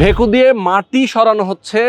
ভেকু দিয়ে মাটি সরানো হচ্ছে।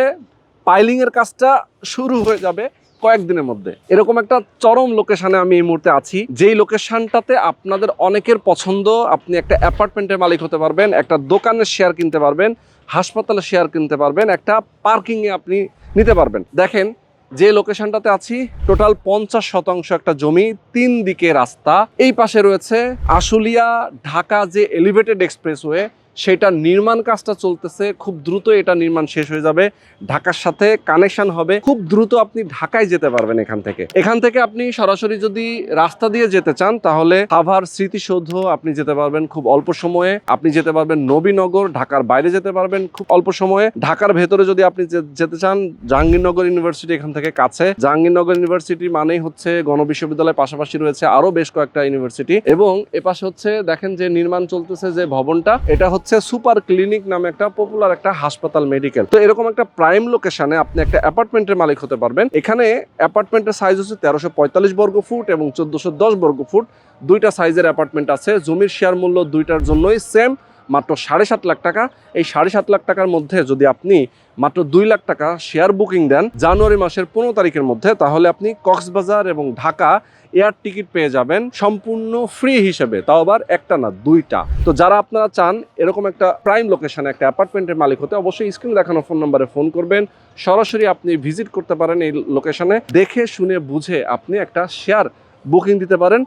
পাইলিং এর কাজটা শুরু হয়ে যাবে কয়েকদিনের মধ্যে। এরকম একটা চরম লোকেশনে আমি এই মুহূর্তে আছি। যেই লোকেশনটাতে আপনাদের অনেকের পছন্দ, আপনি একটা অ্যাপার্টমেন্টের মালিক হতে পারবেন, একটা দোকানের শেয়ার কিনতে পারবেন, হাসপাতালের শেয়ার কিনতে পারবেন, একটা পার্কিংয়ে আপনি নিতে পারবেন। দেখেন, যে লোকেশনটাতে আছি টোটাল পঞ্চাশ শতাংশ একটা জমি, তিন দিকে রাস্তা। এই পাশে রয়েছে আশুলিয়া ঢাকা যে এলিভেটেড এক্সপ্রেসওয়ে সেটা নির্মাণ কাজটা চলতেছে, খুব দ্রুত এটা নির্মাণ শেষ হয়ে যাবে, ঢাকার সাথে কানেকশন হবে, খুব দ্রুত আপনি ঢাকায় যেতে পারবেন এখান থেকে। এখান থেকে আপনি সরাসরি যদি রাস্তা দিয়ে যেতে চান, তাহলে সাভার স্মৃতিসৌধ আপনি যেতে পারবেন খুব অল্প সময়ে। আপনি যেতে পারবেন নবীনগর, ঢাকার বাইরে যেতে পারবেন খুব অল্প সময়ে। ঢাকার ভেতরে যদি আপনি যেতে চান, জাহাঙ্গীরনগর ইউনিভার্সিটি এখান থেকে কাছে। জাহাঙ্গীরনগর ইউনিভার্সিটি মানেই হচ্ছে গণবিশ্ববিদ্যালয়ের পাশাপাশি রয়েছে আরও বেশ কয়েকটা ইউনিভার্সিটি। এবং এপাশে হচ্ছে দেখেন যে নির্মাণ চলতেছে যে ভবনটা, এটা হচ্ছে সুপার ক্লিনিক নামে একটা পপুলার একটা হাসপাতাল মেডিকেল তো এরকম একটা প্রাইম লোকেশনে আপনি একটা অ্যাপার্টমেন্টের মালিক হতে পারবেন। এখানে অ্যাপার্টমেন্টের সাইজ হচ্ছে তেরোশো পঁয়তাল্লিশ বর্গ ফুট এবং চোদ্দোশো দশ বর্গ ফুট। দুইটা সাইজের অ্যাপার্টমেন্ট আছে। জমির শেয়ার মূল্য দুইটার জন্যই সেম মাত্র সাড়ে সাত লাখ টাকা। এই সাড়ে সাত লাখ টাকার মধ্যে যদি আপনি মাত্র দুই লাখ টাকা শেয়ার বুকিং দেন জানুয়ারি মাসের পনেরো তারিখের মধ্যে, তাহলে আপনি কক্সবাজার এবং ঢাকা এয়ার টিকিট পেয়ে যাবেন সম্পূর্ণ ফ্রি হিসেবে। তাও আবার একটা না, দুইটা। তো যারা আপনারা চান এরকম একটা প্রাইম লোকেশনে একটা অ্যাপার্টমেন্টের মালিক হতে, অবশ্যই স্ক্রিনে দেখানো ফোন নাম্বারে ফোন করবেন। সরাসরি আপনি ভিজিট করতে পারেন এই লোকেশনে দেখে, শুনে, বুঝে আপনি একটা শেয়ার বুকিং দিতে পারেন।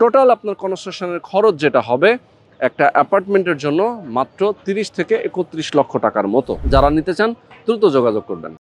টোটাল আপনার কনস্ট্রাকশনের খরচ যেটা হবে একটা অ্যাপার্টমেন্টের জন্য মাত্র তিরিশ থেকে একত্রিশ লক্ষ টাকার মতো। যারা নিতে চান, দ্রুত যোগাযোগ করবেন।